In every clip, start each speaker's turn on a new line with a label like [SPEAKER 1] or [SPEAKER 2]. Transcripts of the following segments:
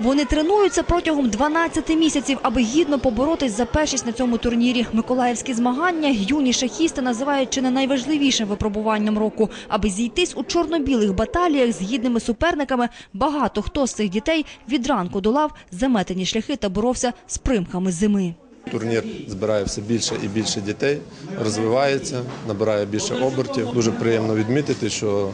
[SPEAKER 1] Вони тренуються протягом 12 місяців, аби гідно поборотись за першість на цьому турнірі. Миколаївські змагання юні шахісти називають чи не найважливішим випробуванням року. Аби зійтись у чорно-білих баталіях з гідними суперниками, багато хто з цих дітей від ранку долав заметені шляхи та боровся з примхами зими.
[SPEAKER 2] Турнір збирає все більше і більше дітей, розвивається, набирає більше обертів. Дуже приємно відмітити, що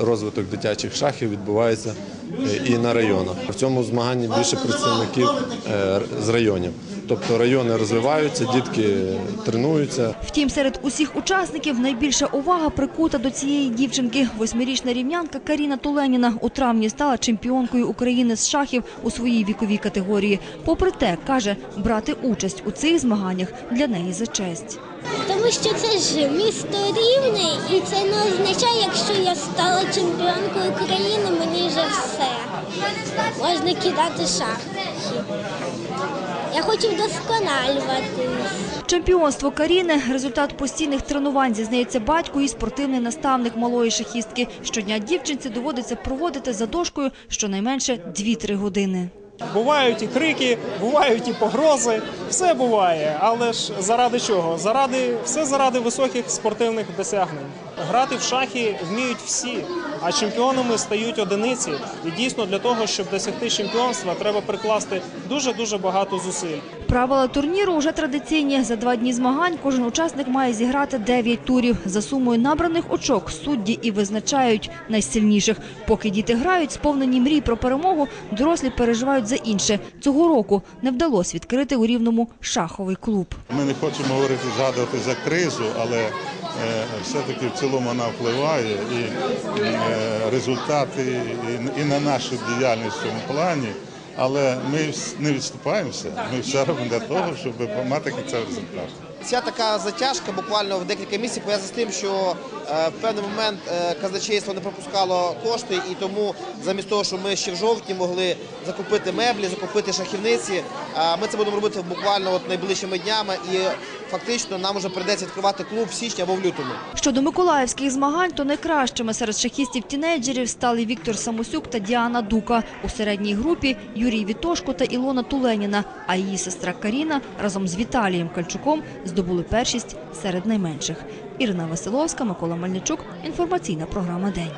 [SPEAKER 2] розвиток дитячих шахів відбувається е, і на районах. В цьому змаганні більше представників е, з районів. Тобто райони розвиваються, дітки тренуються.
[SPEAKER 1] Втім, серед усіх учасників найбільша увага прикута до цієї дівчинки. Восьмирічна рівнянка Каріна Туленіна у травні стала чемпіонкою України з шахів у своїй віковій категорії. Попри те, каже, брати участь у цих змаганнях для неї за честь.
[SPEAKER 3] Тому що це ж місто рівне, і це не означає, якщо я стала чемпіонкою України, мені вже все. Можна кидати шахи. Я хочу вдосконалюватись.
[SPEAKER 1] Чемпіонство Каріни – результат постійних тренувань, зізнається батько і спортивний наставник малої шахістки. Щодня дівчинці доводиться проводити за дошкою щонайменше 2-3 години.
[SPEAKER 4] Бувають і крики, бувають і погрози, все буває. Але ж заради чого? Заради все заради високих спортивних досягнень. Грати в шахи вміють всі, а чемпіонами стають одиниці. І дійсно для того, щоб досягти чемпіонства, треба прикласти дуже дуже багато зусиль.
[SPEAKER 1] Правила турніру вже традиційні. За два дні змагань кожен учасник має зіграти 9 турів. За сумою набраних очок судді і визначають найсильніших. Поки діти грають, сповнені мрій про перемогу, дорослі переживають за інше. Цього року не вдалося відкрити у Рівному шаховий клуб.
[SPEAKER 5] Ми не хочемо говорити згадувати за кризу, але е, все-таки в цілому вона впливає і е, результати і, на нашу діяльність в цьому плані. Але ми не відступаємося. Ми все робимо для того, щоб мати кінцевий результат.
[SPEAKER 6] Ця така затяжка буквально в декілька місяців пов'язана з тим, що е, в певний момент е, казначейство не пропускало кошти, і тому замість того, що ми ще в жовтні могли закупити меблі, закупити шахівниці, е, ми це будемо робити буквально от найближчими днями, і фактично нам вже прийдеться відкривати клуб в січні або в лютому.
[SPEAKER 1] Щодо миколаївських змагань, то найкращими серед шахістів-тінейджерів стали Віктор Самосюк та Діана Дука. У середній групі Юрій Вітошко та Ілона Туленіна, а її сестра Каріна разом з Віталієм Кальчуком здобули першість серед найменших. Ірина Василовська, Микола Мельничук. Інформаційна програма «День».